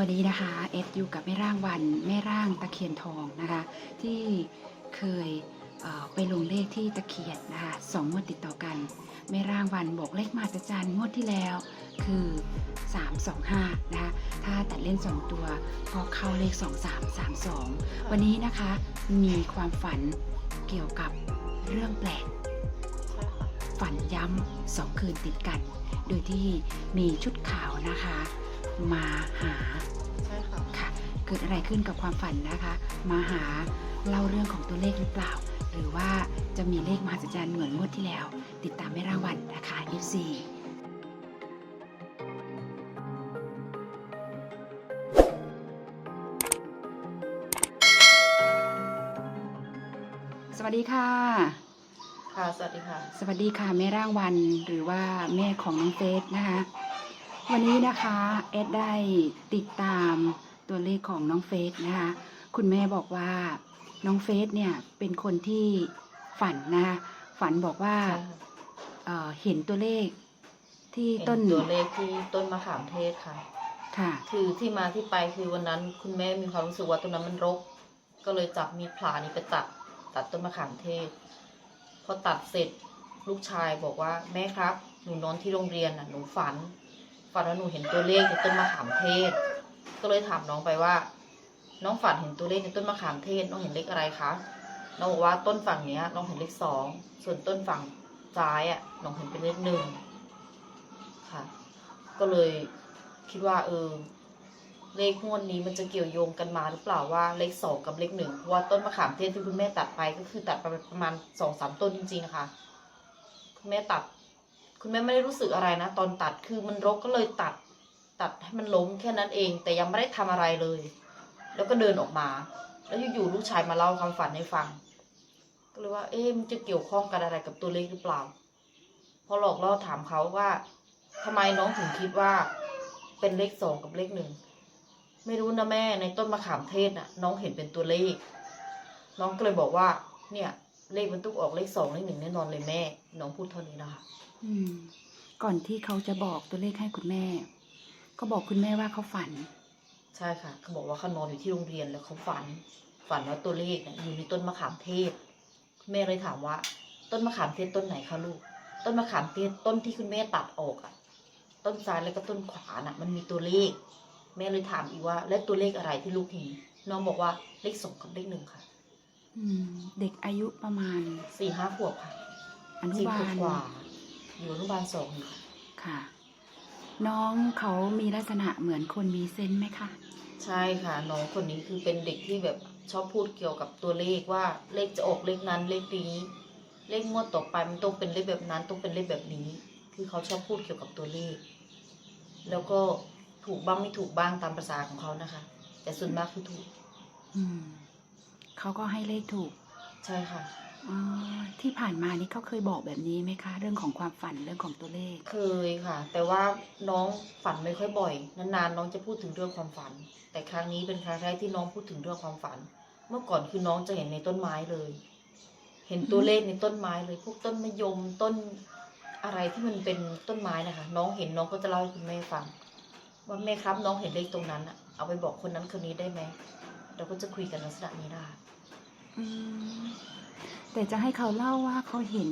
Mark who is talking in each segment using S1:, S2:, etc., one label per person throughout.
S1: วันนี้นะคะเอสอยู่กับแม่ร่างวันแม่ร่างตะเคียนทองนะคะ ที่เคยเไปลงเลขที่ตะเคียนนะคะสองงวดติดต่อกันแม่ร่างวันบอกเลขมาตรจันงวดที่แล้วคือ 325 นะคะ ถ้าตัดเล่น 2 ตัวก็เข้าเลข 2332 วันนี้นะคะมีความฝันเกี่ยวกับเรื่องแปลก ฝันย้ำสองคืนติดกัน โดยที่มีชุดขาวนะคะ มาหา
S2: ใช่ค่ะ
S1: ค่ะเกิดอะไรขึ้นกับความฝันนะคะ มาหาเล่าเรื่องของตัวเลขหรือเปล่า หรือว่าจะมีเลขมหัศจรรย์เหมือนงวดที่แล้ว ติดตามไม่รางวัลนะคะ FC สวัสดีค่ะ
S2: ค่ะ สวัสดีค่ะ
S1: สวัสดีค่ะแม่ร่างวันหรือว่าแม่ของน้องเฟสนะคะ วันนี้นะคะเอดได้ติดตามตัวเลขของน้องเฟสนะคะ คุณแม่บอกว่าน้องเฟสเนี่ยเป็นคนที่ฝันนะคะฝันบอกว่าเอ่อเห็นตัวเลขที่
S2: เห็
S1: ต้น
S2: นตัวเลขที่ต้นมะขามเทศค่ะ
S1: ค่ะ
S2: คือที่มาที่ไปคือวันนั้นคุณแม่มีความรู้สึกว่าตรงนั้นมันรก ก็เลยจับมีดพลานี้ไปตัดตัดต้นมะขามเทศ พอตัดเสร็จลูกชายบอกว่าแม่ครับ หนูนอนที่โรงเรียนน่ะหนูฝัน ฝันว่าหนูเห็นตัวเลขในต้นมะขามเทศ ก็เลยถามน้องไปว่า น้องฝันเห็นตัวเลขในต้นมะขามเทศ น้องเห็นเลขอะไรคะ น้องบอกว่าต้นฝั่งเนี้ย น้องเห็นเลขสอง ส่วนต้นฝั่งซ้ายอะ น้องเห็นเป็นเลขหนึ่งค่ะ ก็เลยคิดว่าเออเลขงวดนี้มันจะเกี่ยวโยงกันมาหรือเปล่าว่าเลขสองกับเลขหนึ่งเพราะว่าต้นมะขามเทศที่คุณแม่ตัดไปก็คือตัดไปประมาณสองสามต้นจริงๆนะคะคุณแม่ตัด คุณแม่ไม่ได้รู้สึกอะไรนะ ตอนตัดคือมันรกก็เลยตัด ตัดให้มันล้มแค่นั้นเอง แต่ยังไม่ได้ทำอะไรเลย แล้วก็เดินออกมา แล้วอยู่ๆลูกชายมาเล่าความฝันให้ฟัง ก็เลยว่า เอ๊ะมันจะเกี่ยวข้องกันอะไรกับตัวเลขหรือเปล่า พอหลอกล่อถามเขาว่าทำไมน้องถึงคิดว่า เป็นเลขสองกับเลขหนึ่งไม่รู้นะแม่ในต้นมะขามเทศน่ะ น้องเห็นเป็นตัวเลข น้องก็เลยบอกว่า เนี่ย เลขมันต้องออกเลขสองเลขหนึ่งแน่นอนเลยแม่ น้องพูดเท่านี้นะคะ
S1: อืม ก่อนที่เขาจะบอกตัวเลขให้คุณแม่ ก็บอกคุณแม่ว่าเขาฝัน
S2: ใช่ค่ะ เขาบอกว่าเขานอนอยู่ที่โรงเรียนแล้วเขาฝัน ฝันว่าตัวเลขเนี่ยอยู่ในต้นมะขามเทศ แม่เลยถามว่า ต้นมะขามเทศต้นไหนคะลูก ต้นมะขามเทศต้นที่คุณแม่ตัดออกอะต้นซ้ายแล้วก็ต้นขวาน่ะ มันมีตัวเลข แม่เลยถามอีกว่า และตัวเลขอะไรที่ลูกเห็นน้องบอกว่าเลขสองกับเลขหนึ่งค่ะ
S1: อืม เด็กอายุประมาณ
S2: สี่ห้าขวบค่ะ
S1: อนุ
S2: สี่
S1: บา
S2: ขวบ
S1: ล
S2: กว่า อยู่อนุบาลสองอยู่ค่ะ
S1: ค่ะ น้องเขามีลักษณะเหมือนคนมีเซนส์ไหมคะ
S2: ใช่ค่ะ น้องคนนี้คือเป็นเด็กที่แบบชอบพูดเกี่ยวกับตัวเลขว่าเลขจะออกเลขนั้นเลขนี้เลขงวดต่อไปมันต้องเป็นเลขแบบนั้นต้องเป็นเลขแบบนี้ คือเขาชอบพูดเกี่ยวกับตัวเลข แล้วก็ถูกบ้างไม่ถูกบ้างตามภาษาของเขานะคะ แต่ส่วนมากคือถูก
S1: อืม เขาก็ให้เลขถูก
S2: ใช่ค่ะ
S1: อ๋อที่ผ่านมานี่เขาเคยบอกแบบนี้ไหมคะ เรื่องของความฝันเรื่องของตัวเลข
S2: เคยค่ะ แต่ว่าน้องฝันไม่ค่อยบ่อย นานๆน้องจะพูดถึงเรื่องความฝัน แต่ครั้งนี้เป็นครั้งแรกที่น้องพูดถึงเรื่องความฝัน เมื่อก่อนคือน้องจะเห็นในต้นไม้เลย เห็นตัวเลขในต้นไม้เลย พวกต้นมะยมต้นอะไรที่มันเป็นต้นไม้นะคะ น้องเห็นน้องก็จะเล่าให้คุณแม่ฟัง ว่าแม่ครับน้องเห็นเลขตรงนั้นอะเอาไปบอกคนนั้นคนนี้ได้ไหมเราก็จะคุยกันลักษณะนี้ได้
S1: อืม แต่จะให้เขาเล่าว่าเขาเห็น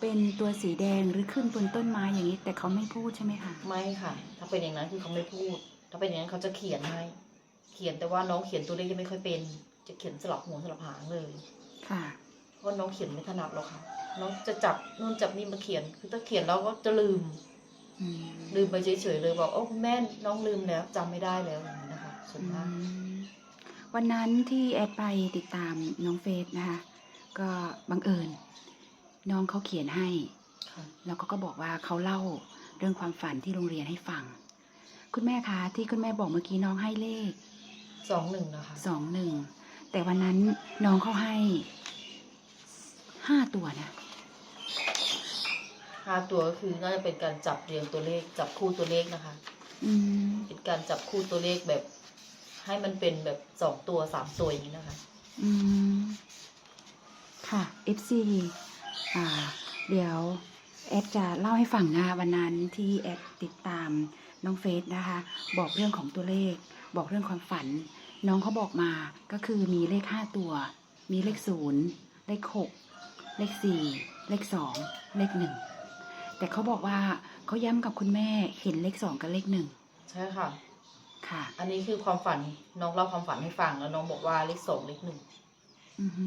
S1: เป็นตัวสีแดงหรือขึ้นบนต้นไม้อย่างนี้ แต่เขาไม่พูดใช่ไหมคะ
S2: ไม่ค่ะ ถ้าเป็นอย่างนั้นคือเขาไม่พูด ถ้าเป็นอย่างนั้นเขาจะเขียนให้เขียนแต่ว่าน้องเขียนตัวเลขยังไม่ค่อยเป็น จะเขียนสลับหัวสลับหางเลย
S1: ค่ะ
S2: เพราะน้องเขียนไม่ถนัดหรอกค่ะ น้องจะจับนู่นจับนี่มาเขียน คือถ้าเขียนแล้วก็จะลืม
S1: อืม
S2: ลืมไปเฉยๆเลยบอกโอ้คุณแม่น้องลืมแล้วจำไม่ได้แล้วอย่างนี้นะคะส่วนมาก
S1: อืม วันนั้นที่แอดไปติดตามน้องเฟสนะคะก็บังเอิญ น้องเขาเขียนให้
S2: ค่ะ
S1: แล้วก็ก็บอกว่าเขาเล่าเรื่องความฝันที่โรงเรียนให้ฟัง คุณแม่คะที่คุณแม่บอกเมื่อกี้น้องให้เลข
S2: สองหนึ่งนะคะ
S1: สองหนึ่งแต่วันนั้นน้องเขาให้ห้าตัวนะ
S2: ห้าตัวก็คือน่าจะเป็นการจับเรียงตัวเลข จับคู่ตัวเลขนะคะ
S1: อืม
S2: เป็นการจับคู่ตัวเลขแบบ ให้มันเป็นแบบสองตัวสามตัวอย่างนี้นะคะ
S1: อืมค่ะ FC อ่า เดี๋ยวแอดจะเล่าให้ฟังนะคะวันนั้นที่แอดติดตามน้องเฟสนะคะ บอกเรื่องของตัวเลข บอกเรื่องความฝัน น้องเขาบอกมาก็คือมีเลขห้าตัว มีเลขศูนย์เลขหกเลขสี่เลขสองเลขหนึ่งแต่เขาบอกว่าเขาย้ำกับคุณแม่เห็นเลขสองกับเลขหนึ่ง
S2: ใช่ค่ะ
S1: ค่ะ
S2: อันนี้คือความฝันน้องเล่าความฝันให้ฟังแล้วน้องบอกว่าเลขสองเลขหนึ่ง
S1: อือฮึ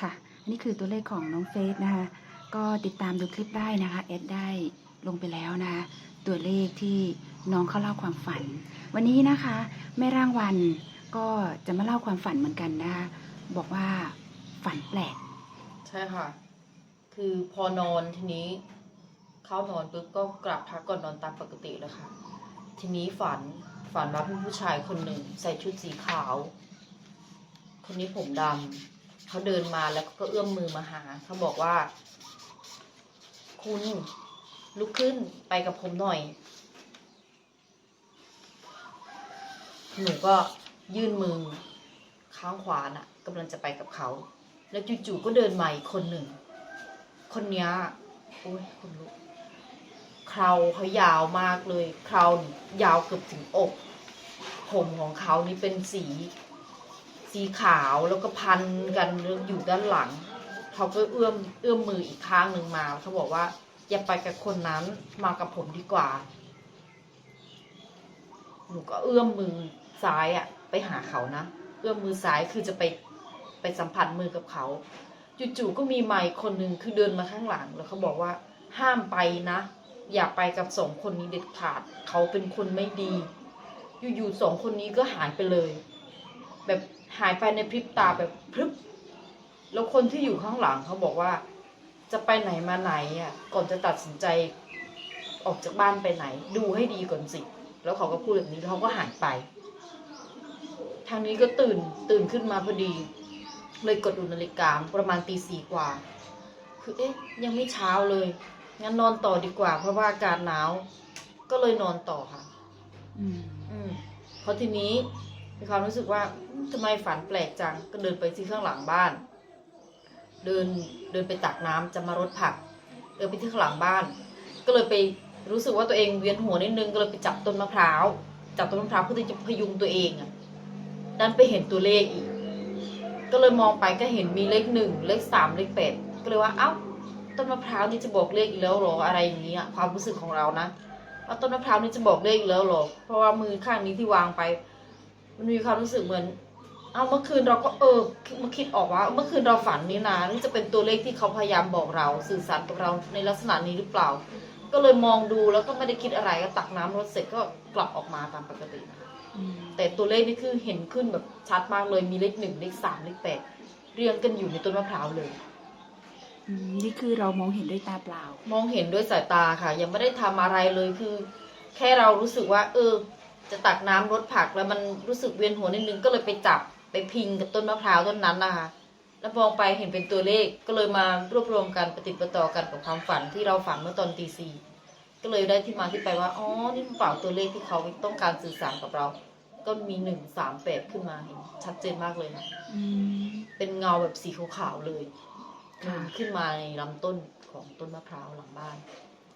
S1: ค่ะ อันนี้คือตัวเลขของน้องเฟสนะคะ ก็ติดตามดูคลิปได้นะคะแอดได้ลงไปแล้วนะคะตัวเลขที่น้องเขาเล่าความฝัน วันนี้นะคะแม่ร่างวันก็จะมาเล่าความฝันเหมือนกันนะคะบอกว่าฝันแปลก
S2: ใช่ค่ะ คือพอนอนทีนี้ เข้านอนปุ๊บก็กลับพักก่อนนอนตามปกติเลยค่ะ ทีนี้ฝันฝันว่ามีผู้ชายคนหนึ่งใส่ชุดสีขาว คนนี้ผมดำเขาเดินมาแล้วก็เอื้อมมือมาหาเขาบอกว่า คุณลุกขึ้นไปกับผมหน่อย หนูก็ยื่นมือข้างขวาน่ะกำลังจะไปกับเขา แล้วจู่ๆก็เดินมาอีกคนหนึ่ง คนนี้โอ้ยคนลุก เคราเขายาวมากเลย เครายาวเกือบถึงอก ผมของเขานี่เป็นสี สีขาวแล้วก็พันกันอยู่ด้านหลัง เขาก็เอื้อมเอื้อมมืออีกข้างหนึ่งมา เขาบอกว่า อย่าไปกับคนนั้นมากับผมดีกว่า หนูก็เอื้อมมือซ้ายอะไปหาเขานะเอื้อมมือซ้ายคือจะไปไปสัมผัสมือกับเขาจู่ๆก็มีไมค์คนหนึ่งคือเดินมาข้างหลัง แล้วเขาบอกว่าห้ามไปนะ อย่าไปกับสองคนนี้เด็ดขาด เขาเป็นคนไม่ดี อยู่ๆสองคนนี้ก็หายไปเลย แบบหายไปในพริบตาแบบพรึบ แล้วคนที่อยู่ข้างหลังเขาบอกว่า จะไปไหนมาไหนอะ ก่อนจะตัดสินใจออกจากบ้านไปไหน ดูให้ดีก่อนสิ แล้วเขาก็พูดแบบนี้แล้วเขาก็หายไป ทางนี้ก็ตื่นตื่นขึ้นมาพอดี เลยกดดูนาฬิกาประมาณตีสี่กว่า คือเอ๊ะยังไม่เช้าเลย งั้นนอนต่อดีกว่า เพราะว่าอากาศหนาว ก็เลยนอนต่อค่ะ
S1: อืม
S2: อืมพอทีนี้มีความรู้สึกว่าอืมทำไมฝันแปลกจัง ก็เดินไปที่ข้างหลังบ้าน เดินเดินไปตักน้ำจะมารดผัก เดินไปที่ข้างหลังบ้าน ก็เลยไปรู้สึกว่าตัวเองเวียนหัวนิดนึงก็เลยไปจับต้นมะพร้าวจับต้นมะพร้าวเพื่อที่จะพยุงตัวเองอะดันไปเห็นตัวเลขอีก ก็เลยมองไปก็เห็นมีเลขหนึ่งเลขสามเลขแปดก็เลยว่าเอ้า ต้นมะพร้าวนี่จะบอกเลขอีกแล้วหรออะไรอย่างเงี้ความรู้สึกของเรานะว่าต้นมะพร้าวนี่จะบอกเลขอีกแล้วหรอ เพราะว่ามือข้างนี้ที่วางไป มันมีความรู้สึกเหมือน เอาเมื่อคืนเราก็เออมาคิดออกว่า เมื่อคืนเราฝันนี่นะนี่จะเป็นตัวเลขที่เขาพยายามบอกเรา สื่อสารกับเราในลักษณะนี้หรือเปล่า ก็เลยมองดูแล้วก็ไม่ได้คิดอะไรก็ตักน้ำรดเสร็จก็กลับออกมาตามปกตินะคะแต่ตัวเลขนี่คือเห็นขึ้นแบบชัดมากเลยมีเลขหนึ่งเลขสามเลขแปดเรียงกันอยู่ในต้นมะพร้าวเลย
S1: นี่คือเรามองเห็นด้วยตาเปล่า
S2: มองเห็นด้วยสายตาค่ะ ยังไม่ได้ทำอะไรเลยคือ แค่เรารู้สึกว่า เออ จะตักน้ำรดผักแล้วมันรู้สึกเวียนหัวนิดนึงก็เลยไปจับไปพิงกับต้นมะพร้าวต้นนั้นนะคะ แล้วมองไปเห็นเป็นตัวเลขก็เลยมารวบรวมกันปฏิดประต่อกันกับความฝันที่เราฝันเมื่อตอนตีสี่ก็เลยได้ที่มาที่ไปว่าอ๋อนี่มันเปล่าตัวเลขที่เขาต้องการสื่อสารกับเรา ก็มีหนึ่งสามแปดขึ้นมาเห็นชัดเจนมากเลยนะ
S1: อืม
S2: เป็นเงาแบบสีขาวๆเลย
S1: ค่ะ
S2: ขึ้นมาในลำต้นของต้นมะพร้าวหลังบ้าน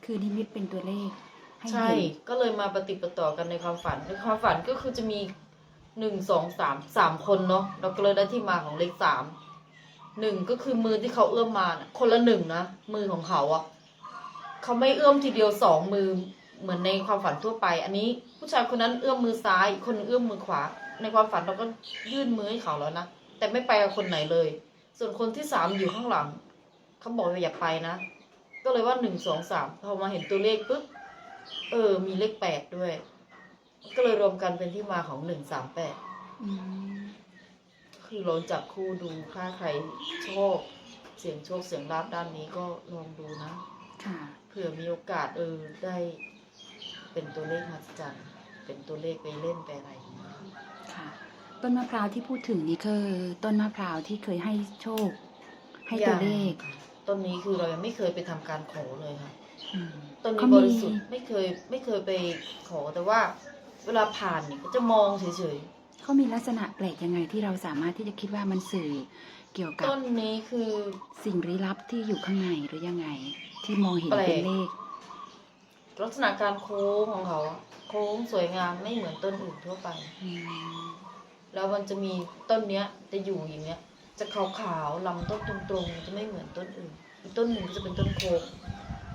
S1: คือนิมิตเป็นตัวเลขให้
S2: ใช่
S1: เห็น
S2: ก็เลยมาปฏิดประต่อกันในความฝันในความฝันก็คือจะมีหนึ่งสองสามสามคนเนาะเราก็เลยได้ที่มาของเลขสามหนึ่งก็คือมือที่เขาเอื้อมมานะคนละหนึ่งนะมือของเขาอะเขาไม่เอื้อมทีเดียวสองมือเหมือนในความฝันทั่วไป อันนี้ผู้ชายคนนั้นเอื้อมมือซ้ายอีกคนหนึ่งเอื้อมมือขวา ในความฝันเราก็ยื่นมือให้เขาแล้วนะแต่ไม่ไปกับคนไหนเลย ส่วนคนที่สามอยู่ข้างหลัง เขาบอกว่าอย่าไปนะ ก็เลยว่าหนึ่งสองสามพอมาเห็นตัวเลขปุ๊บ เออ มีเลขแปดด้วย ก็เลยรวมกันเป็นที่มาของหนึ่งสามแปดคือลองจับคู่ดูถ้าใครโชอบเสียงโชคเสียงลาบด้านนี้ก็ลองดูนะ
S1: ค่ะ
S2: เผื่อมีโอกาสเออได้ เป็นตัวเลขมหัศจรรย์เป็นตัวเลขไปเล่นไปอะไร
S1: ต้นมะพร้าวที่พูดถึงนี่คือ ต้นมะพร้าวที่เคยให้โชค ให้ตัวเลข
S2: ต้นนี้คือเรายังไม่เคยไปทำการขอเลยค่ะ
S1: อืม
S2: ต้นนี้
S1: เขา
S2: บ
S1: มี
S2: ริสุทธิ์ไม่เคยไม่เคยไปขอแต่ว่า เวลาผ่านเนี่ยก็จะมองเฉย
S1: เขามีลักษณะแปลกยังไงที่เราสามารถที่จะคิดว่ามันสื่อเกี่ยว
S2: ๆ
S1: กับ
S2: ต้นนี้คือ
S1: สิ่งลี้ลับที่อยู่ข้างในหรือยังไง ที่มองเห็น
S2: แปลก
S1: เป็นเลข
S2: ลักษณะการโค้งของเขาอะโค้งสวยงามไม่เหมือนต้นอื่นทั่วไป
S1: อืม
S2: แล้วมันจะมีต้นเนี้ยจะอยู่อย่างเงี้ย จะขาวๆลำต้นตรงๆจะไม่เหมือนต้นอื่น อีกต้นหนึ่งก็จะเป็นต้นโค้ง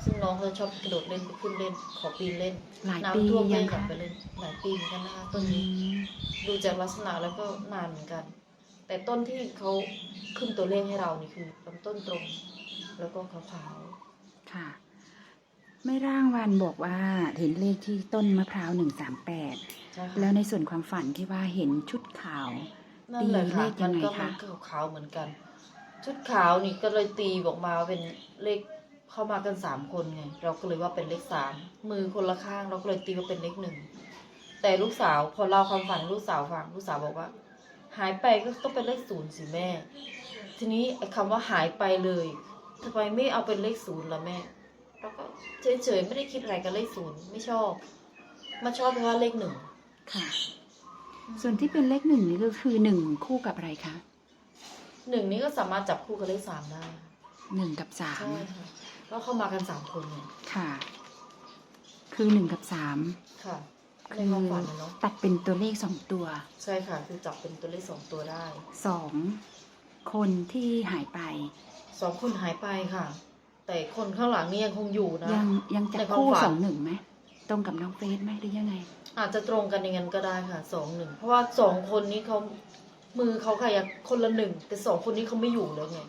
S2: ซึ่งน้องเขาจะชอบกระโดดเล่นไปขึ้นเล่น ขอปีนเล่น
S1: หลายปี
S2: น้ำท่วมก็
S1: ยั
S2: ยังงอยา
S1: คะ
S2: กไปเล่นหลายปีเหมือนกันนะคะต้
S1: อื
S2: นนี้
S1: ม
S2: ดูจากลักษณะแล้วก็นานเหมือนกัน แต่ต้นที่เขาขึ้นตัวเลขให้เรานี่คือลำต้นตรง แล้วก็ขาว
S1: ค่ะ ไม่ร่างวันบอกว่าเห็นเลขที่ต้นมะพร้าวหนึ่งสามแปด
S2: ๆใช่ค่ะ
S1: แล้วในส่วนความฝันที่ว่าเห็นชุดขาว
S2: นั่นแหละ
S1: ตีเล
S2: ค่ะ
S1: ขยั
S2: มั
S1: ง
S2: น
S1: ไง
S2: ก็
S1: คะ
S2: มันขาวๆเหมือนกัน ชุดขาวนี่ก็เลยตีบอกมาเป็นเลขเข้ามากันสามคนไงเราก็เลยว่าเป็นเลขสามมือคนละข้างเราก็เลยตีว่าเป็นเลขหนึ่งแต่ลูกสาวพอเล่าความฝันให้ลูกสาวฟังลูกสาวบอกว่า หายไปก็ต้องเป็นเลขศูนย์สิแม่ ทีนี้ไอ้คำว่าหายไปเลยทำไมไม่เอาเป็นเลขศูนย์ล่ะแม่เราก็เฉยๆไม่ได้คิดอะไรกับเลขศูนย์ไม่ชอบมาชอบเพราะว่าเลขหนึ่ง
S1: ค่ะ ส่วนที่เป็นเลขหนึ่งนี่ก็คือหนึ่งคู่กับอะไรคะ
S2: หนึ่งนี้ก็สามารถจับคู่กับเลขสามได้
S1: หนึ่งกับสาม
S2: ใช่ค่ะก็เข้ามากันสามคนเนี่ย
S1: ค่ะ คือหนึ่งกับสาม
S2: ค่ะใน
S1: คือ
S2: ความฝันนะเนาะ
S1: ตัดเป็นตัวเลขสองตัว
S2: ใช่ค่ะ คือจับเป็นตัวเลขสองตัวได้
S1: สองคนที่หายไป
S2: สองคนหายไปค่ะ แต่คนข้างหลังนี่ยังคงอยู่นะ
S1: ยังยังจับ
S2: ในความ
S1: คู่
S2: ฝัน
S1: สองหนึ่งไหม ตรงกับน้องเฟสไหมหรือยังไง
S2: อาจจะตรงกันอย่างนั้นก็ได้ค่ะสองหนึ่งเพราะว่าสองคนนี้เขามือเขาขยับคนละหนึ่งแต่สองคนนี้เขาไม่อยู่แล้วไง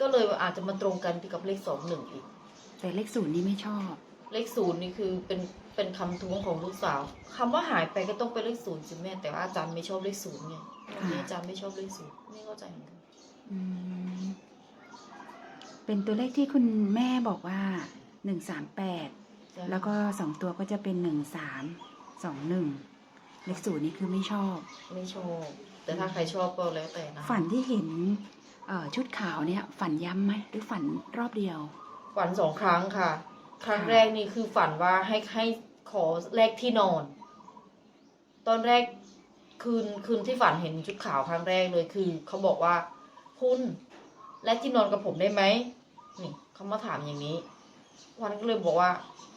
S2: ก็เลยอาจจะมาตรงกันที่กับเลขสองหนึ่งอีก
S1: แต่เลขศูนย์นี่ไม่ชอบ
S2: เลขศูนย์นี่คือเป็นเป็นคำท้วงของลูกสาวคำว่าหายไปก็ต้องเป็นเลขศูนย์สิแม่แต่ว่าอาจารย์ไม่ชอบเลขศูนย์ไงวันนี้อาจารย์ไม่ชอบเลขศูนย์ไม่เข้าใจเหมือนกัน
S1: อืมเป็นตัวเลขที่คุณแม่บอกว่าหนึ่งสามแปด
S2: ใช่
S1: แล้วก็สองตัวก็จะเป็นหนึ่งสามสองหนึ่งเลขศูนย์นี่คือไม่ชอบ
S2: ไม่ชอบ แต่ถ้าใครชอบก็แล้วแต่นะ
S1: ฝันที่เห็นเอ่อชุดขาวเนี่ย ฝันย้ำไหมหรือฝันรอบเดียว
S2: ฝันสองครั้งค่ะ ครั้ง
S1: ค่ะ
S2: แรกนี่คือฝันว่าให้ให้ขอแลกที่นอน ตอนแรกคืนคืนที่ฝันเห็นชุดขาวครั้งแรกเลยคือเขาบอกว่า คุณแลกที่นอนกับผมได้ไหมนี่เขามาถามอย่างนี้ วันก็เลยบอกว่า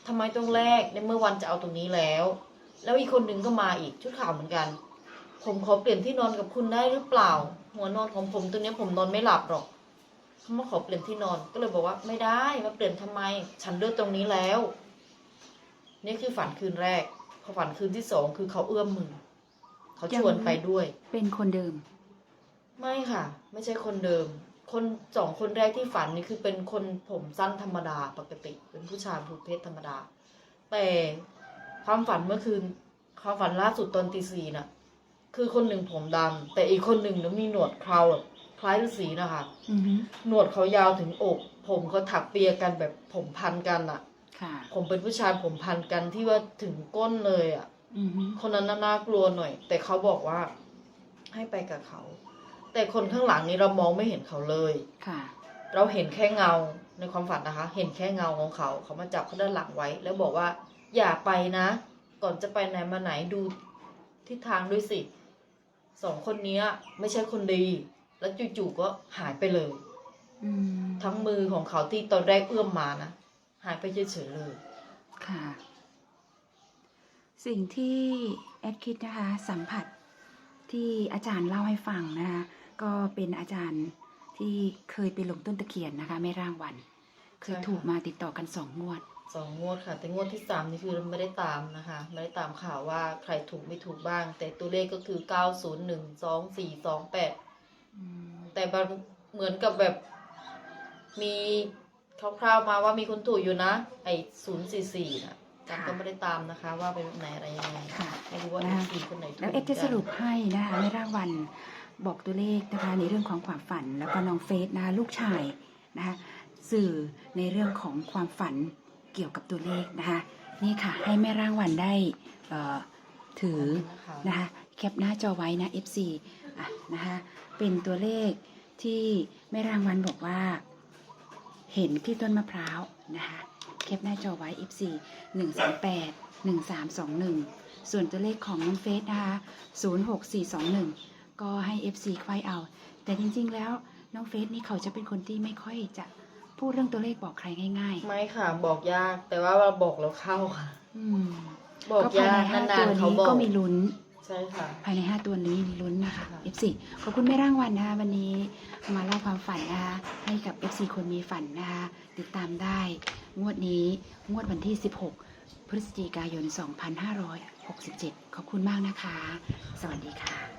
S2: ทำไมต้องแลกในเมื่อวันจะเอาตรงนี้แล้ว แล้วอีกคนหนึ่งก็มาอีกชุดขาวเหมือนกัน ผมขอเปลี่ยนที่นอนกับคุณได้หรือเปล่า หัวนอนของผมตัวเนี้ยผมนอนไม่หลับหรอกเขามาขอเปลี่ยนที่นอนก็เลยบอกว่าไม่ได้มาเปลี่ยนทำไม ฉันเลือกตรงนี้แล้ว นี่คือฝันคืนแรกพอฝันคืนที่สองคือเขาเอื้อมมือเขาชวนไปด้วย
S1: เป็นคนเดิม
S2: ไม่ค่ะ ไม่ใช่คนเดิม คนสองคนแรกที่ฝันนี่คือเป็นคนผมสั้นธรรมดาปกติ เป็นผู้ชายผูกเพศธรรมดา แต่ความฝันเมื่อคืนความฝันล่าสุดตอนตีสี่น่ะ คือคนหนึ่งผมดำแต่อีกคนหนึ่งเนี่ยมีหนวดเคราแบบคล้ายฤาษีนะคะ
S1: อือฮึ
S2: หนวดเขายาวถึงอก ผมเขาถักเปียกันแบบผมพันกันอะ
S1: ค่ะ
S2: ผมเป็นผู้ชายผมพันกันที่ว่าถึงก้นเลยอะ
S1: อือฮึ
S2: คนนั้นน่าน่ากลัวหน่อย แต่เขาบอกว่า ให้ไปกับเขา แต่คนข้างหลังนี้เรามองไม่เห็นเขาเลย
S1: ค่ะ
S2: เราเห็นแค่เงาในความฝันนะคะ เห็นแค่เงาของเขาเขามาจับเขาด้านหลังไว้ แล้วบอกว่า อย่าไปนะ ก่อนจะไปไหนมาไหนดูทิศทางด้วยสิสองคนเนี้ยไม่ใช่คนดี แล้วจู่ๆก็หายไปเลย
S1: อืม
S2: ทั้งมือของเขาที่ตอนแรกเอื้อมมานะหายไปเฉยๆเลย
S1: ค่ะ สิ่งที่แอดคิดนะคะ สัมผัสที่อาจารย์เล่าให้ฟังนะคะ ก็เป็นอาจารย์ที่เคยไปลงต้นตะเคียนนะคะ ไม่ร่างวัน เคย
S2: ใช่ค่ะ
S1: ถูกมาติดต่อกันสองงวด
S2: สองงวดค่ะ แต่งวดที่สามนี่คือไม่ได้ตามนะคะ ไม่ได้ตามข่าวว่าใครถูกไม่ถูกบ้าง แต่ตัวเลขก็คือเก้าศูนย์หนึ่งสองสี่สองแปด
S1: อืม
S2: แต่มันเหมือนกับแบบมีคร่าวๆมาว่ามีคนถูกอยู่นะ ไอ้ศูนย์สี่สี่นะจำก็ไม่ได้ตามนะคะ ว่าเป็นแบบไหนอะไรยังไง
S1: ค่ะ
S2: ไม่รู้ว่า
S1: นะคะ
S2: สี่คนไหนถูก
S1: แล้วเอ็ดจะสรุปให้นะคะไม่ร่างวัน บอกตัวเลขนะคะในเรื่องของความฝันแล้วก็น้องเฟสนะคะลูกชายนะคะสื่อในเรื่องของความฝันเกี่ยวกับตัวเลขนะคะนี่ค่ะให้แม่ร่างวันได้ถือนะคะแคปหน้าจอไว้นะ FC อะนะคะเป็นตัวเลขที่แม่ร่างวัลบอกว่า เห็นที่ต้นมะพร้าวนะคะแคปหน้าจอไว้ FC 138 1321 ส่วนตัวเลขของน้องเฟสนะคะ06421 ก็ให้ FC ควายเอา แต่จริง ๆ แล้วน้องเฟสนี่เขาจะเป็นคนที่ไม่ค่อยจะพูดเรื่องตัวเลขบอกใครง่าย
S2: ไม่ค่ะ บอกยาก แต่ว่าเราบอกแล้วเข้าค่ะ
S1: ๆ อืม
S2: บอก
S1: ก็ภาย
S2: ยา
S1: ใน
S2: ก
S1: ห้านา
S2: น
S1: ตัว
S2: ๆเขา
S1: นี้
S2: บอก
S1: ก็มีลุ้น
S2: ใช่ค่ะ
S1: ภายใน 5 ตัวนี้มีลุ้นนะคะ
S2: ค่ะ
S1: F4 ขอบคุณแม่ร่างวันนะคะวันนี้มาเล่าความฝันนะคะให้กับ F4 คนมีฝันนะคะติดตามได้ งวดนี้งวดวันที่ 16 พฤศจิกายน 2567 ขอบคุณมากนะคะ สวัสดีค่ะ